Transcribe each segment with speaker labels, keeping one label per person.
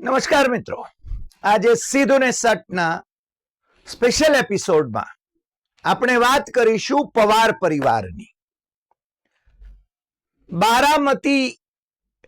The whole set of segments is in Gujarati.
Speaker 1: નમસ્કાર મિત્રો. આજે સીધું ને સટના સ્પેશિયલ એપિસોડમાં આપણે વાત કરીશું પવાર પરિવારની. બારામતી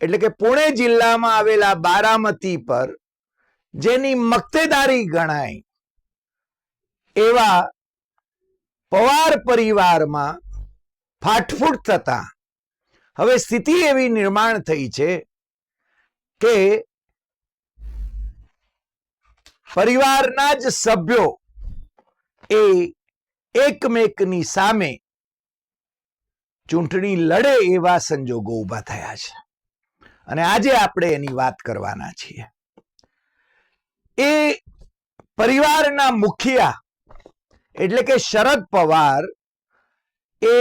Speaker 1: એટલે કે પુણે જિલ્લામાં આવેલા બારામતી પર જેની મક્તેદારી ગણાય એવા પવાર પરિવારમાં ફાટફૂટ થતા. હવે સ્થિતિ એવી નિર્માણ થઈ છે કે પરિવારના જ સભ્યો એ એકમેકની સામે ચૂંટણી લડે એવા સંજોગો ઊભા થયા છે. અને આજે આપણે એની વાત કરવાના છીએ. એ પરિવારના મુખિયા એટલે કે શરદ પવાર એ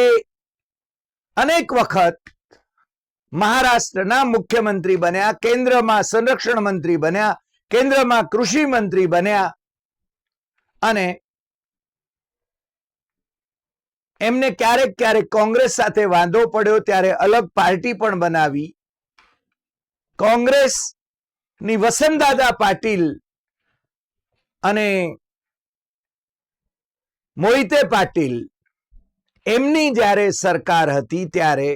Speaker 1: અનેક વખત મહારાષ્ટ્રના મુખ્યમંત્રી બન્યા, કેન્દ્રમાં સંરક્ષણ મંત્રી બન્યા કેન્દ્રમાં કૃષિ મંત્રી બન્યા અને એમને ક્યારેક ક્યારેક કોંગ્રેસ સાથે વાંધો પડ્યો ત્યારે અલગ પાર્ટી પણ બનાવી. કોંગ્રેસની વસંતદાદા પાટીલ અને મોહિતે પાટીલ એમની જ્યારે સરકાર હતી ત્યારે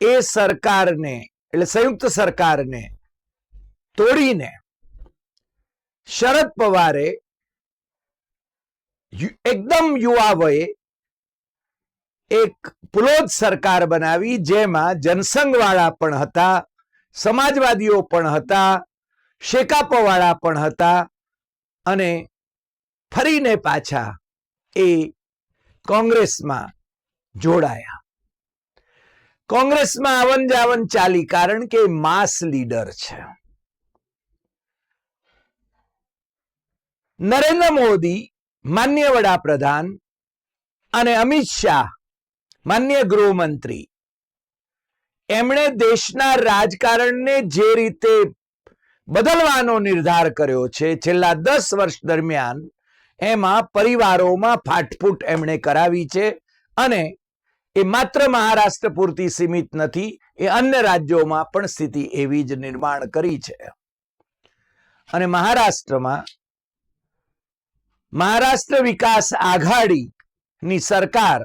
Speaker 1: એ સરકારને, એટલે સંયુક્ત સરકારને તોડીને શરદ પવારે એકદમ યુવા વયે એક પુલોદ સરકાર બનાવી, જેમાં જનસંઘવાળા પણ હતા, સમાજવાદીઓ પણ હતા, શેકાપવાળા પણ હતા અને ફરીને પાછા એ કોંગ્રેસમાં જોડાયા. કોંગ્રેસમાં આવન જાવન ચાલી કારણ કે માસ લીડર છે. નરેન્દ્ર મોદી માન્ય વડાપ્રધાન અને અમિત શાહ માન્ય ગૃહમંત્રી. એમણે દેશના રાજકારણને જે રીતે બદલવાનો નિર્ધાર કર્યો છે છેલ્લા દસ વર્ષ દરમિયાન એમાં પરિવારોમાં ફાટફૂટ એમણે કરાવી છે અને એ માત્ર મહારાષ્ટ્ર પૂરતી સીમિત નથી, એ અન્ય રાજ્યોમાં પણ સ્થિતિ એવી જ નિર્માણ કરી છે. અને મહારાષ્ટ્રમાં મહારાષ્ટ્ર વિકાસ આઘાડીની સરકાર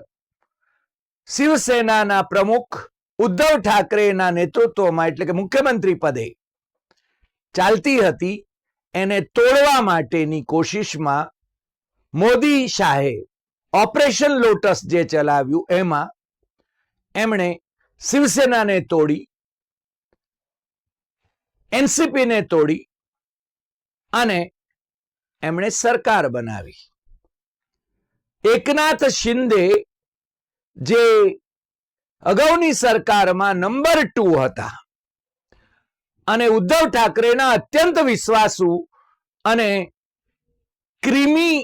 Speaker 1: શિવસેનાના પ્રમુખ ઉદ્ધવ ઠાકરેના નેતૃત્વમાં, એટલે કે મુખ્યમંત્રી પદે ચાલતી હતી, એને તોડવા માટેની કોશિશમાં મોદી શાહે ઓપરેશન લોટસ જે ચલાવ્યું એમાં એમણે શિવસેનાને તોડી, એનસીપીને તોડી અને એમણે સરકાર બનાવી. એકનાથ શિંદે જે અગાઉની સરકારમાં નંબર ટુ હતા અને ઉદ્ધવ ઠાકરેના અત્યંત વિશ્વાસુ અને ક્રિમી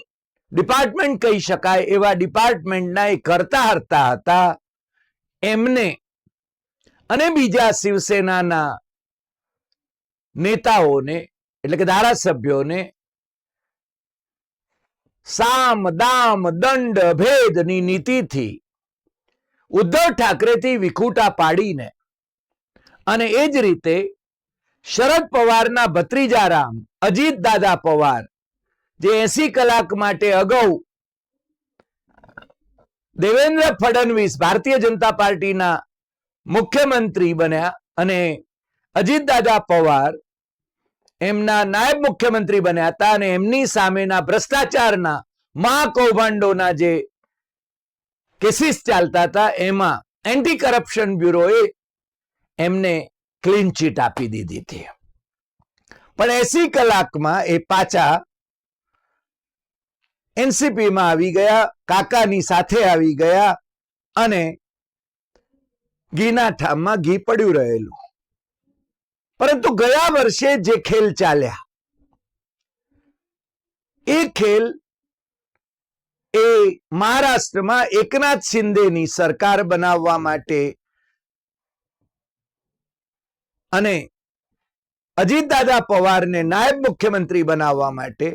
Speaker 1: ડિપાર્ટમેન્ટ કહી શકાય એવા ડિપાર્ટમેન્ટના એ કરતા હરતા હતા એમને અને બીજા શિવસેનાના નેતાઓને, એટલે કે ધારાસભ્યોને સામ, દામ, દંડ ભેદની નીતિથી ઉદ્ધવ ઠાકરેથી વિખૂટા પાડીને અને એ જ રીતે શરદ પવારના ભત્રીજારામ, અજીત દાદા પવાર, જે એસી કલાક માટે અગાઉ દેવેન્દ્ર ફડણવીસ ભારતીય જનતા પાર્ટીના મુખ્યમંત્રી બન્યા અને અજીત દાદા પવાર એમના નાયબ મુખ્યમંત્રી બન્યા હતા અને એમની સામેના ભ્રષ્ટાચારના મહાકૌભાંડોના જે કેસીસ ચાલતા હતા, એમાં એન્ટી કરપ્શન બ્યુરોએ એમને ક્લીન ચીટ આપી દીધી હતી. પણ એસી કલાકમાં એ પાછા એનસીપીમાં આવી ગયા, કાકાની સાથે આવી ગયા અને ઘીના ઠામમાં ઘી પડ્યું રહેલું. પરંતુ ગયા વર્ષે જે ખેલ ચાલ્યા, એ ખેલ એ મહારાષ્ટ્રમાં એકનાથ શિંદેની સરકાર બનાવવા માટે અને અજીતદાદા પવારને નાયબ મુખ્યમંત્રી બનાવવા માટે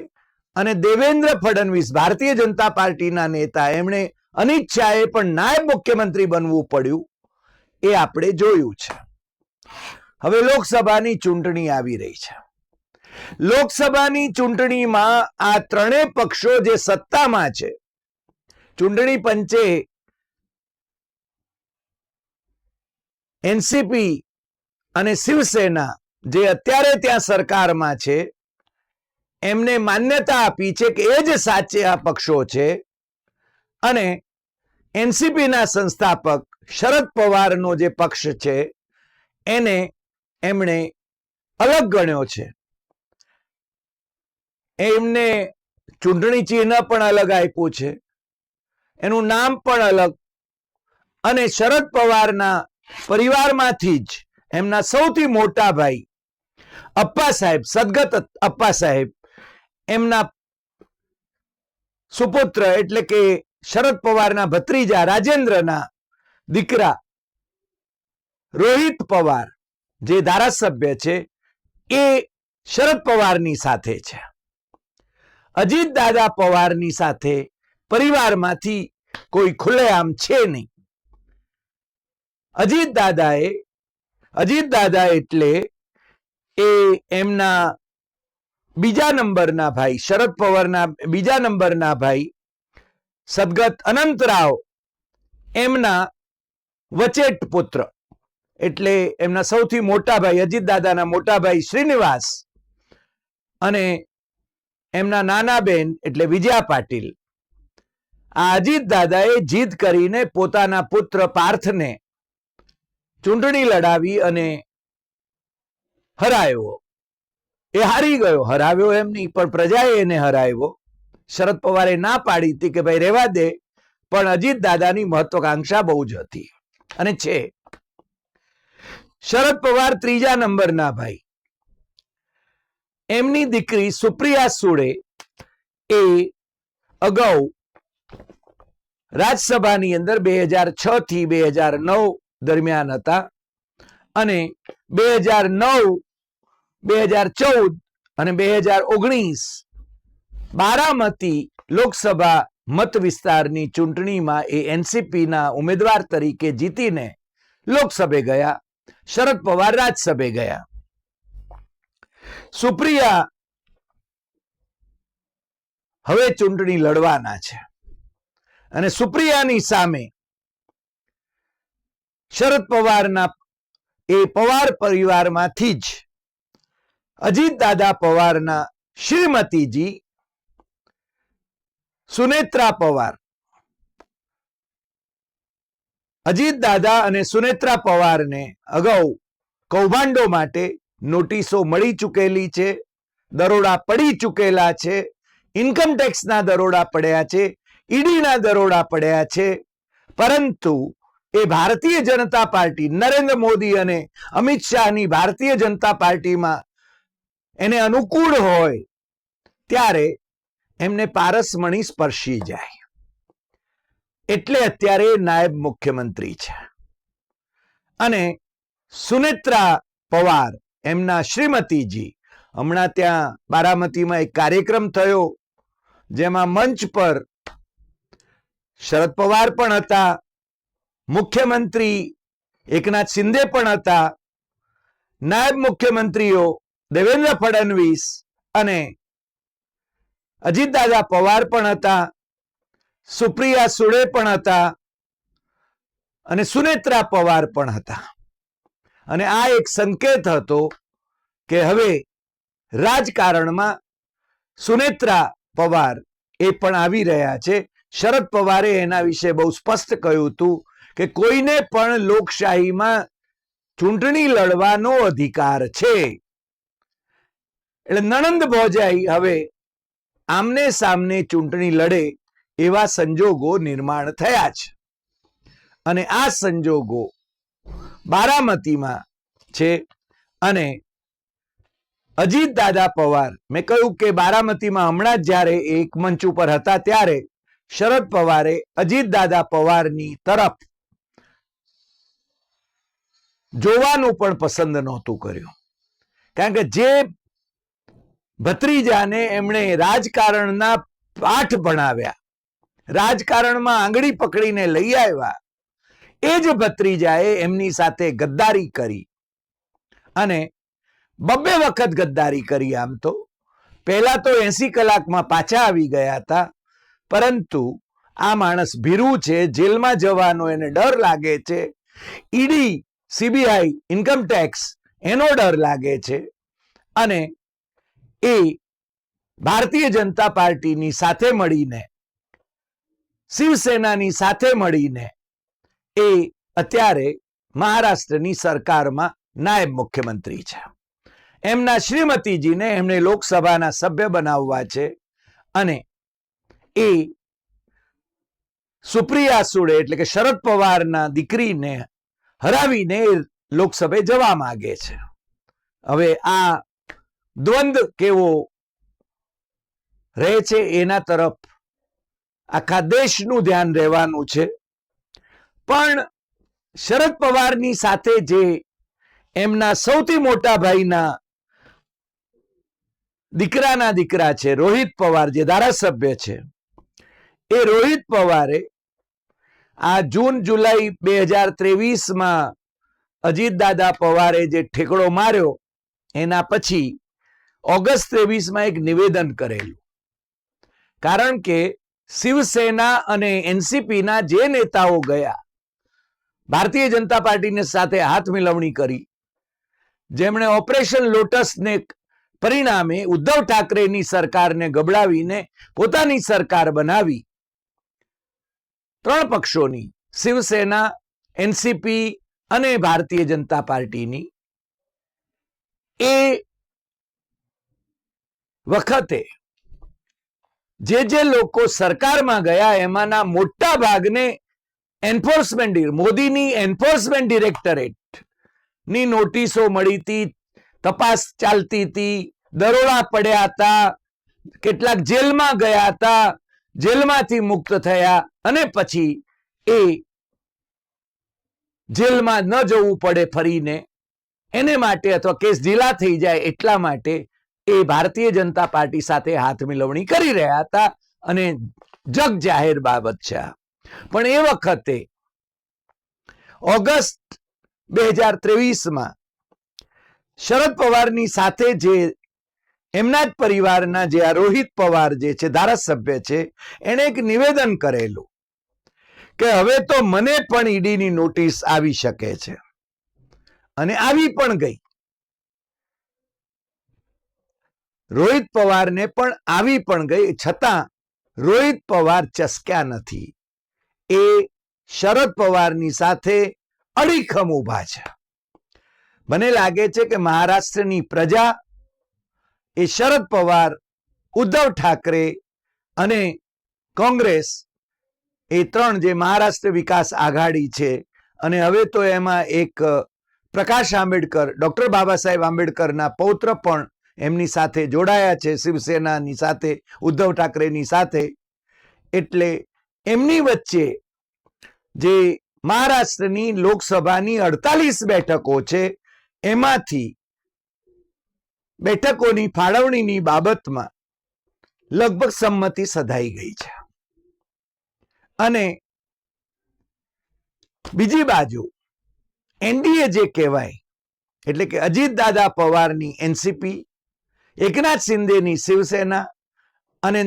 Speaker 1: અને દેવેન્દ્ર ફડણવીસ ભારતીય જનતા પાર્ટીના નેતા એમણે અનિચ્છાએ પણ નાયબ મુખ્યમંત્રી બનવું પડ્યું, એ આપણે જોયું છે. હવે લોકસભાની ચૂંટણી આવી રહી છે. લોકસભાની ચૂંટણીમાં આ ત્રણેય પક્ષો જે સત્તામાં છે, ચૂંટણી પંચે એનસીપી અને શિવસેના જે અત્યારે ત્યાં સરકારમાં છે, એમને માન્યતા આપી છે કે એ જ સાચે આ પક્ષો છે અને એનસીપીના સંસ્થાપક શરદ પવારનો જે પક્ષ છે, એને એમણે અલગ ગણ્યો છે. એમને ચૂંટણી ચિહ્ન પણ અલગ આપ્યું છે. એનું નામ પણ અલગ અને શરદ પવારના પરિવારમાંથી જ એમના સૌથી મોટા ભાઈ અપ્પા સાહેબ, સદગત અપ્પા સાહેબ, એમના સુપુત્ર એટલે કે શરદ પવારના ભત્રીજા રાજેન્દ્રના દીકરા રોહિત પવાર જે ધારાસભ્ય છે, એ શરદ પવારની સાથે છે. અજીત દાદા પવારની સાથે પરિવારમાંથી કોઈ ખુલ્લેઆમ છે નહીં. અજીત દાદાએ, અજીત દાદા એટલે એ એમના બીજા નંબરના ભાઈ, શરદ પવારના બીજા નંબરના ભાઈ, સદગત અનંતરાવ એમના વચેટ પુત્ર એટલે એમના સૌથી મોટા ભાઈ અજીત દાદાના મોટા ભાઈ શ્રીનિવાસ અને એમના નાના બેન એટલે વિજયા પાટીલ. આ અજીત દાદાએ જીદ કરીને પોતાના પુત્ર પાર્થને ચૂંટણી લડાવી અને હરાયો એ હારી ગયો, હરાવ્યો એમ નહીં, પણ પ્રજાએ એને હરાવ્યો. શરદ પવારે ના પાડી હતી કે ભાઈ રહેવા દે, પણ અજીત દાદાની મહત્વકાંક્ષા બહુ જ હતી. અને છે શરદ પવાર ત્રીજા નંબરના ભાઈ. એમની દીકરી સુપ્રિયા સુડે એ અગાઉ રાજ્યસભાની અંદર બે હજાર છ થી બે હજાર નવ દરમિયાન હતા અને બે હજાર નવ, બે હજાર ચૌદ અને બે હજાર ઓગણીસ બારામતી લોકસભા મત વિસ્તારની ચૂંટણીમાં એ એનસીપીના ઉમેદવાર તરીકે જીતીને લોકસભે ગયા. શરદ પવાર રાજ્યસભે ગયા. સુપ્રિયા હવે ચૂંટણી લડવાના છે. અને સુપ્રિયાની સામે શરદ પવારના, એ પવાર પરિવારમાંથી જ અજીત દાદા પવારના શ્રીમતીજી સુનેત્રા પવાર અજીત દાદા અને સુનેત્રા પવારને અગાઉ કૌભાંડો માટે નોટિસો મળી ચૂકેલી છે, દરોડા પડી ચૂકેલા છે ઇન્કમ ટેક્સના દરોડા પડ્યા છે, ઈડીના દરોડા પડ્યા છે, પરંતુ એ ભારતીય જનતા પાર્ટી નરેન્દ્ર મોદી અને અમિત શાહની ભારતીય જનતા પાર્ટીમાં એને અનુકૂળ હોય, ત્યારે એમને પારસમણી સ્પર્શી જાય. એટલે અત્યારે નાયબ મુખ્યમંત્રી છે. અને સુનેત્રા પવાર એમના શ્રીમતીજી હમણાં ત્યાં બારામતીમાં એક કાર્યક્રમ થયો, જેમાં મંચ પર શરદ પવાર પણ હતા, મુખ્યમંત્રી એકનાથ શિંદે પણ હતા, નાયબ મુખ્યમંત્રીઓ દેવેન્દ્ર ફડણવીસ અને અજીતદાદા પવાર પણ હતા. સુપ્રિયા સુડે પણ હતા અને સુનેત્રા પવાર પણ હતા. અને આ એક સંકેત હતો કે હવે રાજકારણમાં સુનેત્રા પવાર એ પણ આવી રહ્યા છે. શરદ પવારે એના વિશે બહુ સ્પષ્ટ કહ્યું હતું કે કોઈને પણ લોકશાહીમાં ચૂંટણી લડવાનો અધિકાર છે. એટલે નણંદ ભોજાઈ હવે આમને સામને ચૂંટણી લડે એવા સંજોગો નિર્માણ થયા છે. અને આ સંજોગો બારામતીમાં છે અને અજીત દાદા પવાર, મેં કહ્યું કે બારામતીમાં હમણાં જ જ્યારે એક મંચ ઉપર હતા ત્યારે શરદ પવારે અજીત દાદા પવારની તરફ જોવાનું પણ પસંદ નહોતું કર્યું. કારણ કે જે ભત્રીજાને એમણે રાજકારણના પાઠ ભણાવ્યા રાજકારણમાં આંગળી પકડીને લઈ આવ્યા. એ જ ભત્રીજાએ એમની સાથે ગદ્દારી કરી. અને બબ્બે વખત ગદ્દારી કરી આમ તો. પહેલા તો એસી કલાકમાં પાછા આવી ગયા હતા. પરંતુ આ માણસ ભીરું છે, જેલમાં જવાનો એને ડર લાગે છે. ઈડી, સીબીઆઈ, ઇન્કમ ટેક્સ, એનો ડર લાગે છે. અને એ ભારતીય જનતા પાર્ટીની સાથે મળીને શિવસેનાની સાથે મળીને એ અત્યારે મહારાષ્ટ્રની સરકારમાં નાયબ મુખ્યમંત્રી છે. એમના શ્રીમતીજીને એમને લોકસભાના સભ્ય બનાવવા છે અને એ સુપ્રિયા સુડે એટલે કે શરદ પવારના દીકરીને હરાવીને લોકસભે જવા માંગે છે. હવે આ દ્વંદ કેવો રહે છે એના તરફ આખા દેશનું ધ્યાન રહેવાનું છે. પણ શરદ પવારની સાથે જે એમના સૌથી મોટા ભાઈના દીકરાના દીકરા છે, રોહિત પવાર જે ધારાસભ્ય છે, એ રોહિત પવારે આ જૂન, જુલાઈ બે હજાર ત્રેવીસમાં અજીત દાદા પવારે જે ઠેકડો માર્યો, એના પછી ઓગસ્ટ ત્રેવીસમાં એક નિવેદન કરેલું. કારણ કે શિવસેના અને એનસીપીના જે નેતાઓ ગયા, ભારતીય જનતા પાર્ટીને સાથે હાથ મિલવણી કરી. જેમણે ઓપરેશન લોટસને પરિણામે ઉદ્ધવ ઠાકરેની સરકારને ગબડાવીને પોતાની સરકાર બનાવી. ત્રણ પક્ષોની, શિવસેના, એનસીપી અને ભારતીય જનતા પાર્ટીની. એ વખતે જે જે લોકો સરકારમાં ગયા, એમાંના મોટા ભાગને એન્ફોર્સમેન્ટ મોદીની એન્ફોર્સમેન્ટ ડિરેક્ટરેટની નોટિસો મળી હતી, તપાસ ચાલતી હતી, દરોડા પડ્યા હતા, કેટલાક જેલમાં ગયા હતા, જેલમાંથી મુક્ત થયા અને પછી એ જેલમાં ન જવું પડે ફરીને. એને માટે અથવા કેસ ઢીલા થઈ જાય એટલા માટે એ ભારતીય જનતા પાર્ટી સાથે હાથ મિલવણી કરી રહ્યા હતા અને જગ જાહેર બાબત છે. પણ એ વખતે ઓગસ્ટ બે હજાર ત્રેવીસમાં શરદ પવારની સાથે જે એમના જ પરિવારના જે આ રોહિત પવાર જે છે, ધારાસભ્ય છે, એણે એક નિવેદન કરેલું કે હવે તો મને પણ ઈડીની નોટિસ આવી શકે છે. અને આવી પણ ગઈ. રોહિત પવારને પણ આવી પણ ગઈ, છતાં રોહિત પવાર ચસક્યા નથી. એ શરદ પવારની સાથે અડીખમ ઊભા છે. મને લાગે છે કે મહારાષ્ટ્રની પ્રજા એ શરદ પવાર, ઉદ્ધવ ઠાકરે અને કોંગ્રેસ એ ત્રણ જે મહારાષ્ટ્ર વિકાસ આઘાડી છે અને હવે તો એમાં એક પ્રકાશ આંબેડકર, ડોક્ટર બાબા સાહેબ આંબેડકરના પૌત્ર પણ એમની સાથે જોડાયા છે, શિવસેનાની સાથે, ઉદ્ધવ ઠાકરેની સાથે. એટલે એમની વચ્ચે જે મહારાષ્ટ્રની લોકસભાની અડતાલીસ બેઠકો છે, એમાંથી બેઠકોની ફાળવણીની બાબતમાં લગભગ સંમતિ સધાઈ ગઈ છે. અને બીજી બાજુ એનડીએ જે કહેવાય, એટલે કે અજીત દાદા પવારની એનસીપી એકનાથ શિંદેની શિવસેના અને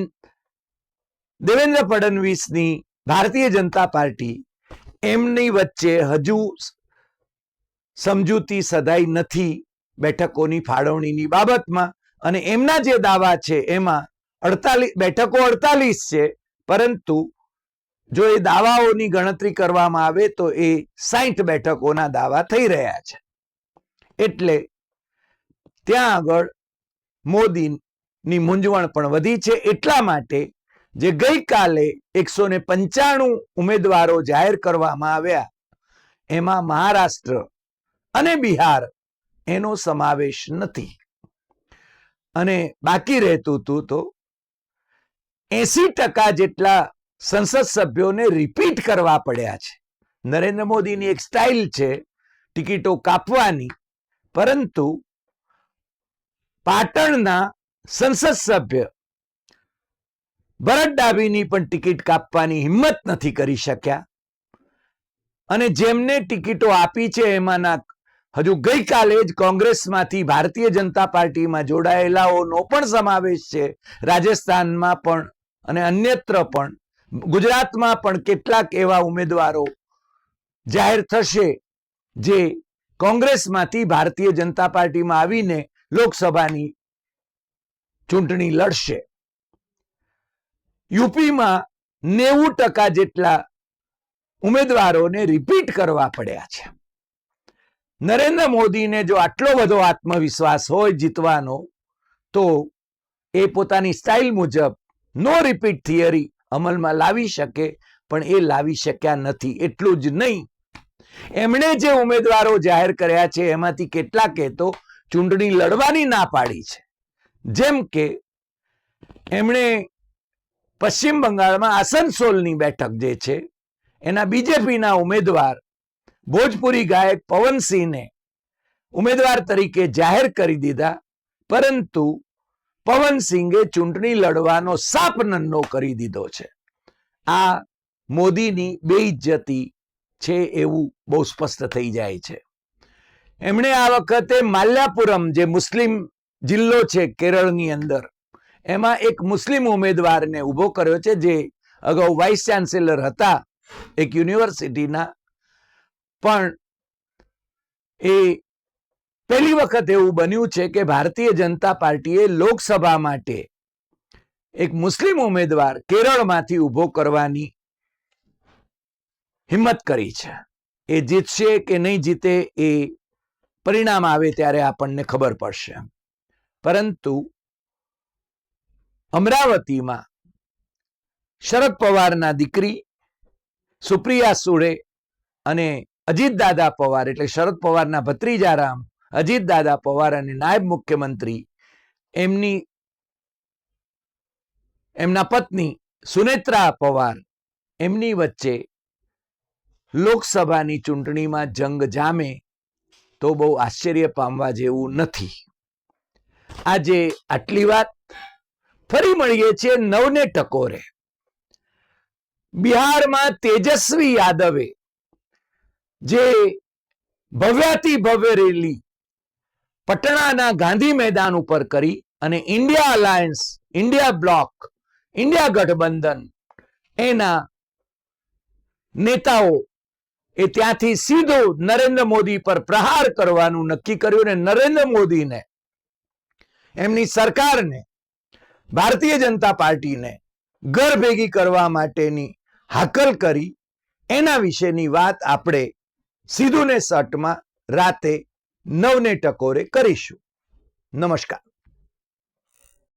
Speaker 1: દેવેન્દ્ર ફડણવીસની ભારતીય જનતા પાર્ટી એમની વચ્ચે હજુ સમજૂતી સધાઈ નથી બેઠકોની ફાળવણીની બાબતમાં અને એમના જે દાવા છે એમાં અડતાલીસ બેઠકો અડતાલીસ છે, પરંતુ જો એ દાવાઓની ગણતરી કરવામાં આવે તો એ સાહીઠ બેઠકોના દાવા થઈ રહ્યા છે. એટલે ત્યાં આગળ મોદીની મૂંઝવણ પણ વધી છે એટલા માટે જે ગઈકાલે એકસો ને પંચાણું ઉમેદવારો જાહેર કરવામાં આવ્યા, એમાં મહારાષ્ટ્ર અને બિહાર એનો સમાવેશ નથી. અને બાકી રહેતું હતું તો એસી ટકા જેટલા સંસદ સભ્યોને રિપીટ કરવા પડ્યા છે. નરેન્દ્ર મોદીની એક સ્ટાઇલ છે ટિકિટો કાપવાની, પરંતુ પાટણના સંસદ સભ્ય ભરત ડાભીની પણ ટિકિટ કાપવાની હિંમત નથી કરી શક્યા. અને જેમને ટિકિટો આપી છે એમાંના હજુ ગઈકાલે જ કોંગ્રેસમાંથી ભારતીય જનતા પાર્ટીમાં જોડાયેલાઓનો પણ સમાવેશ છે. રાજસ્થાનમાં પણ અને અન્યત્ર પણ. ગુજરાતમાં પણ કેટલાક એવા ઉમેદવારો જાહેર થશે જે કોંગ્રેસમાંથી ભારતીય જનતા પાર્ટીમાં આવીને લોકસભાની ચૂંટણી લડશે. યુપીમાં નેવું ટકા જેટલા ઉમેદવારોને રિપીટ કરવા પડ્યા છે. નરેન્દ્ર મોદીને જો આટલો બધો આત્મવિશ્વાસ હોય જીતવાનો, તો એ પોતાની સ્ટાઇલ મુજબ નો રિપીટ થિયરી અમલમાં લાવી શકે, પણ એ લાવી શક્યા નથી. એટલું જ નહીં. એમણે જે ઉમેદવારો જાહેર કર્યા છે, એમાંથી કેટલાકે તો ચૂંટણી લડવાની ના પાડી છે. જેમ કે એમણે પશ્ચિમ બંગાળમાં આસનસોલની બેઠક જે છે, એના બીજેપીના ઉમેદવાર ભોજપુરી ગાયક પવનસિંહને ઉમેદવાર તરીકે જાહેર કરી દીધા, પરંતુ પવનસિંહે ચૂંટણી લડવાનો સાપ નન્નો કરી દીધો છે. આ મોદીની બેઇજ્જતી છે એવું બહુ સ્પષ્ટ થઈ જાય છે. એમણે આ વખતે માલ્યાપુરમ, જે મુસ્લિમ જિલ્લો છે કેરળની અંદર, એમાં એક મુસ્લિમ ઉમેદવારને ઊભો કર્યો છે, જે અગાઉ વાઇસ ચાન્સેલર હતા, એક યુનિવર્સિટીના. પણ એ પહેલી વખત એવું બન્યું છે કે ભારતીય જનતા પાર્ટીએ લોકસભા માટે એક મુસ્લિમ ઉમેદવાર કેરળમાંથી ઊભો કરવાની હિંમત કરી છે. એ જીતશે કે નહીં જીતે એ પરિણામ આવે ત્યારે આપણને ખબર પડશે. પરંતુ અમરાવતીમાં શરદ પવારના દીકરી સુપ્રિયા સુળે અને અજીત દાદા પવાર એટલે શરદ પવારના ભત્રીજા રામ અજીત દાદા પવાર અને નાયબ મુખ્યમંત્રી એમની એમના પત્ની સુનેત્રા પવાર એમની વચ્ચે લોકસભાની ચૂંટણીમાં જંગ જામે તો બહુ આશ્ચર્ય પામવા જેવું નથી. આજે આટલી વાત ફરી મળીએ છીએ નવને ટકોરે. બિહારમાં તેજસ્વી યાદવે, જે ભવ્યાતિ ભવ્ય રેલી પટણાના ગાંધી મેદાન ઉપર કરી અને India alliance, India bloc, India ગઠબંધન એના નેતાઓ એ ત્યાંથી સીધો નરેન્દ્ર મોદી પર પ્રહાર કરવાનું નક્કી કર્યું અને નરેન્દ્ર મોદીને, એમની સરકારને, ભારતીય જનતા પાર્ટીને ઘર ભેગી કરવા માટેની હાકલ કરી. એના વિશેની વાત આપણે સીધું ને સટમાં રાતે નવને ટકોરે કરીશું. નમસ્કાર.